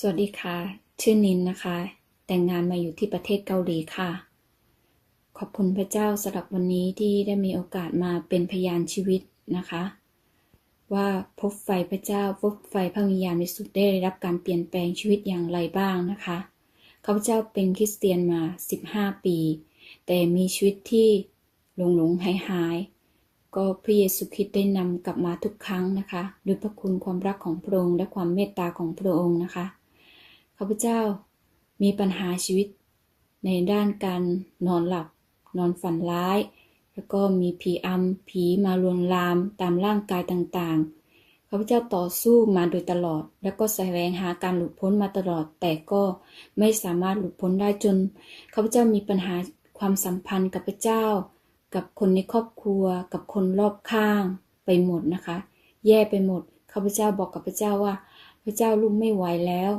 สวัสดีค่ะ ชื่อนินนะคะ แต่งงานมาอยู่ที่ประเทศเกาหลีค่ะ ขอบคุณพระเจ้าสำหรับวันนี้ที่ได้มีโอกาสมาเป็นพยานชีวิตนะคะ ว่าพบไฟพระเจ้าพบไฟพระวิญญาณบริสุทธิ์ได้รับการเปลี่ยนแปลงชีวิตอย่างไรบ้างนะคะข้าพเจ้าเป็นคริสเตียนมา 15 ปี แต่มีชีวิตที่หลงหลงหายหายก็พระเยซูคริสต์ได้นำกลับมาทุกครั้งนะคะด้วยพระคุณความรักของพระองค์และความเมตตาของพระองค์นะคะ ข้าพเจ้ามีปัญหาชีวิต ในด้านการนอนหลับ นอนฝันร้าย แล้วก็มีผีอำผีมาลวนลามตามร่างกายต่างๆข้าพเจ้าต่อสู้มาโดยตลอด แล้วก็แสวงหาการหลุดพ้นมาตลอด แต่ก็ไม่สามารถหลุดพ้นได้จนข้าพเจ้ามีปัญหาความสัมพันธ์กับพระเจ้า กับคนในครอบครัว กับคนรอบข้างไปหมดนะคะ แย่ไปหมดข้าพเจ้าบอกกับพระเจ้าว่า พระเจ้าลูกไม่ไหวแล้ว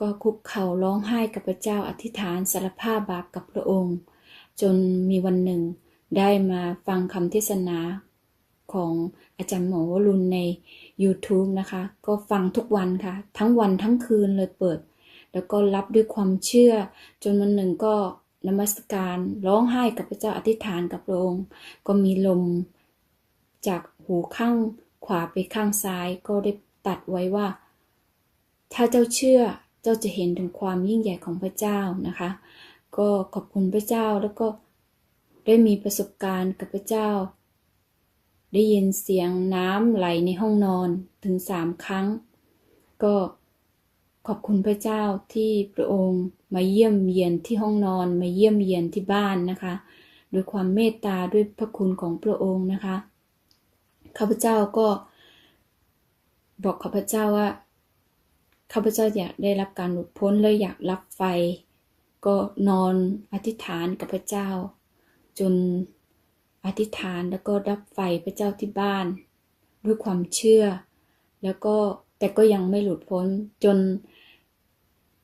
ก็คุกเข่าร้องไห้กับพระเจ้าอธิษฐานสารภาพบาปกับพระองค์ จนมีวันหนึ่งได้มาฟังคำเทศนาของอาจารย์หมอวรุณใน YouTube นะคะ ก็ฟังทุกวันค่ะ ทั้งวันทั้งคืนเลยเปิด แล้วก็รับด้วยความเชื่อ จนวันหนึ่งก็นมัสการร้องไห้กับพระเจ้าอธิษฐานกับพระองค์ ก็มีลมจากหูข้างขวาไปข้างซ้ายก็ได้ตัดไว้ว่า ถ้าเจ้าเชื่อ เจ้าจะเห็นถึงความยิ่งใหญ่ของพระเจ้านะคะ ก็ขอบคุณพระเจ้าแล้วก็ได้มีประสบการณ์กับพระเจ้า ได้ยินเสียงน้ำไหลในห้องนอนถึงสามครั้ง ก็ขอบคุณพระเจ้าที่พระองค์มาเยี่ยมเยียนที่ห้องนอนมาเยี่ยมเยียนที่บ้านนะคะด้วยความเมตตาด้วยพระคุณของพระองค์นะคะข้าพเจ้าก็บอกข้าพเจ้าว่า ข้าพเจ้าอยากได้รับการหลุดพ้นและอยากรับไฟ ก็นอนอธิษฐานกับพระเจ้า จนอธิษฐานแล้วก็รับไฟพระเจ้าที่บ้าน ด้วยความเชื่อ แล้วก็แต่ก็ยังไม่หลุดพ้นจน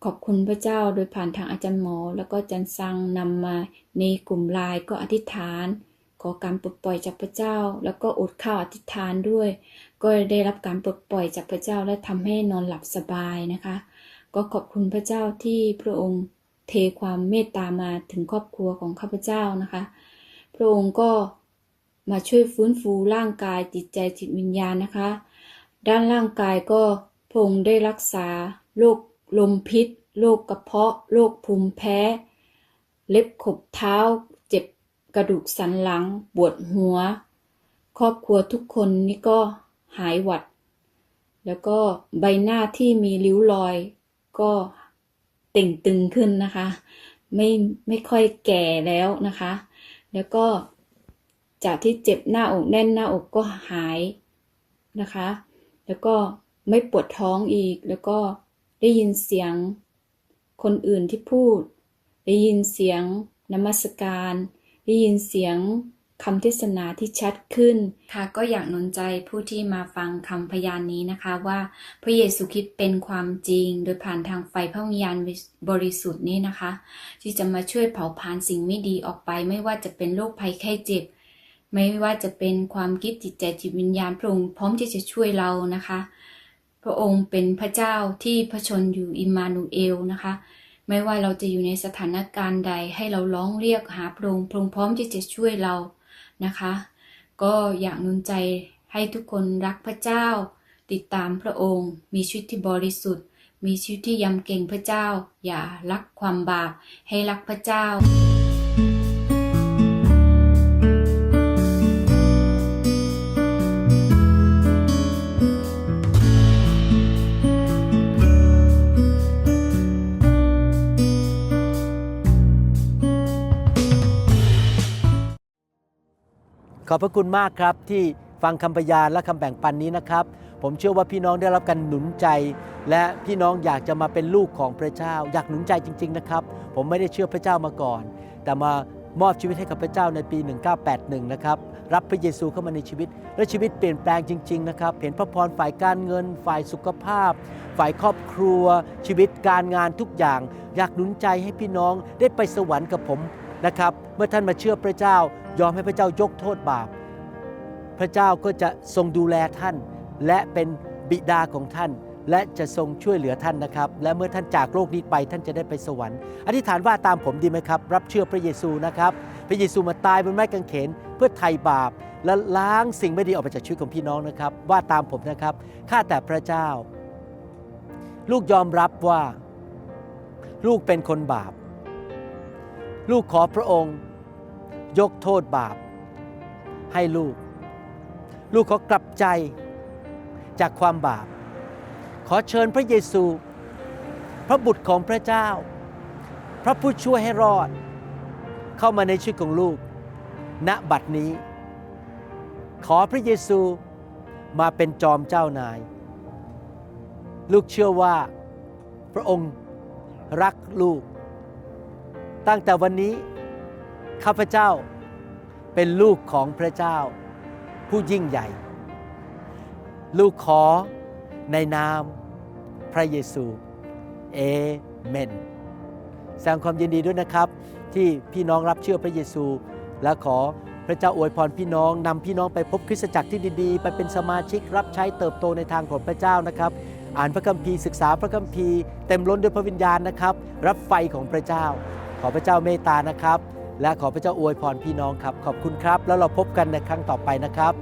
ขอบคุณพระเจ้าโดยผ่านทางอาจารย์หมอ แล้วก็อาจารย์ซังนำมาในกลุ่มไลน์ก็อธิษฐาน ขอการปลดปล่อยจากพระเจ้า แล้วก็อดข้าวอธิษฐานด้วย ก็ได้รับการปลดปล่อยจากพระเจ้าและทำให้นอนหลับสบายนะคะ ก็ขอบคุณพระเจ้าที่พระองค์เทความเมตตามาถึงครอบครัวของข้าพเจ้านะคะ พระองค์ก็มาช่วยฟื้นฟูร่างกายจิตใจจิตวิญญาณนะคะ ด้านร่างกายก็พระองค์ได้รักษาโรคลมพิษโรคกระเพาะโรคภูมิแพ้ เล็บขบเท้า กระดูกสันหลัง ปวดหัว ครอบครัวทุกคนนี่ก็หายหวัด แล้วก็ใบหน้าที่มีริ้วรอย ก็เต่งตึงขึ้นนะคะ ไม่ไม่ค่อยแก่แล้วนะคะ แล้วก็จากที่เจ็บหน้าอกแน่นหน้าอกก็หายนะคะ แล้วก็ไม่ปวดท้องอีก แล้วก็ได้ยินเสียงคนอื่นที่พูด ได้ยินเสียงนมัสการ ได้ยินเสียงคำเทศนาที่ชัดขึ้นค่ะก็อยากหนุนใจผู้ที่มาฟังคำพยานนี้นะคะว่าพระเยซูคริสต์เป็นความจริง โดยผ่านทางไฟพระวิญญาณบริสุทธิ์นี้นะคะ ที่จะมาช่วยเผาผลาญสิ่งไม่ดีออกไป ไม่ว่าจะเป็นโรคภัยไข้เจ็บ ไม่ว่าจะเป็นความคิดจิตใจจิตวิญญาณพระองค์พร้อมที่จะช่วยเรานะคะ พระองค์เป็นพระเจ้าที่พระชนอยู่อิมมานูเอลนะคะ ไม่ว่าเราจะอยู่ในสถานการณ์ใดให้เราร้องเรียกหาพระองค์พระองค์พร้อมที่จะช่วยเรานะคะ ก็อยากนุนใจให้ทุกคนรักพระเจ้า ติดตามพระองค์ มีชีวิตที่บริสุทธิ์ มีชีวิตที่ยำเกรงพระเจ้า อย่ารักความบาปให้รักพระเจ้า ขอบพระคุณมากครับที่ฟังคำพยานและคำแบ่งปันนี้นะครับ ผมเชื่อว่าพี่น้องได้รับการหนุนใจ และพี่น้องอยากจะมาเป็นลูกของพระเจ้า อยากหนุนใจจริง ๆนะครับ ผมไม่ได้เชื่อพระเจ้ามาก่อน แต่มามอบชีวิตให้กับพระเจ้าในปี 1981 นะครับ รับพระเยซูเข้ามาในชีวิต และชีวิตเปลี่ยนแปลงจริง ๆ นะครับ เห็นพระพรฝ่ายการเงิน ฝ่ายสุขภาพ ฝ่ายครอบครัว ชีวิตการงานทุกอย่าง อยากหนุนใจให้พี่น้องได้ไปสวรรค์กับผม นะครับ เมื่อท่านมาเชื่อพระเจ้า ยอมให้พระเจ้ายกโทษบาป พระเจ้าก็จะทรงดูแลท่าน และเป็นบิดาของท่าน และจะทรงช่วยเหลือท่านนะครับ และเมื่อท่านจากโลกนี้ไปท่านจะได้ไปสวรรค์ อธิษฐานว่าตามผมดีไหมครับ รับเชื่อพระเยซูนะครับ พระเยซูมาตายบนไม้กางเขนเพื่อไถ่บาป และล้างสิ่งไม่ดีออกไปจากชีวิตของพี่น้องนะครับ ว่าตามผมนะครับ ข้าแต่พระเจ้า ลูกยอมรับว่า ลูกเป็นคนบาป ลูกขอพระองค์ ยกโทษบาป ให้ลูก ลูกขอกลับใจจากความบาป ขอเชิญพระเยซู พระบุตรของพระเจ้า พระผู้ช่วยให้รอด เข้ามาในชีวิตของลูก ณบัดนี้ ขอพระเยซูมาเป็นจอมเจ้านาย ลูกเชื่อว่า พระองค์รักลูก ตั้งแต่วันนี้ข้าพเจ้าเป็นลูกของพระเจ้า ผู้ยิ่งใหญ่ ลูกขอในนามพระเยซูเอเมนแสดงความยินดีด้วยนะครับ ที่พี่น้องรับเชื่อพระเยซู และขอพระเจ้าอวยพรพี่น้องนำพี่น้องไปพบคริสตจักรที่ดีๆ ไปเป็นสมาชิกรับใช้เติบโตในทางของพระเจ้านะครับ อ่านพระคัมภีร์ศึกษาพระคัมภีร์เต็มล้นด้วยพระวิญญาณนะครับ รับไฟของพระเจ้า ขอพระเจ้าเมตตานะครับ และขอพระเจ้าอวยพรพี่น้องครับ ขอบคุณครับ แล้วเราพบกันในครั้งต่อไปนะครับ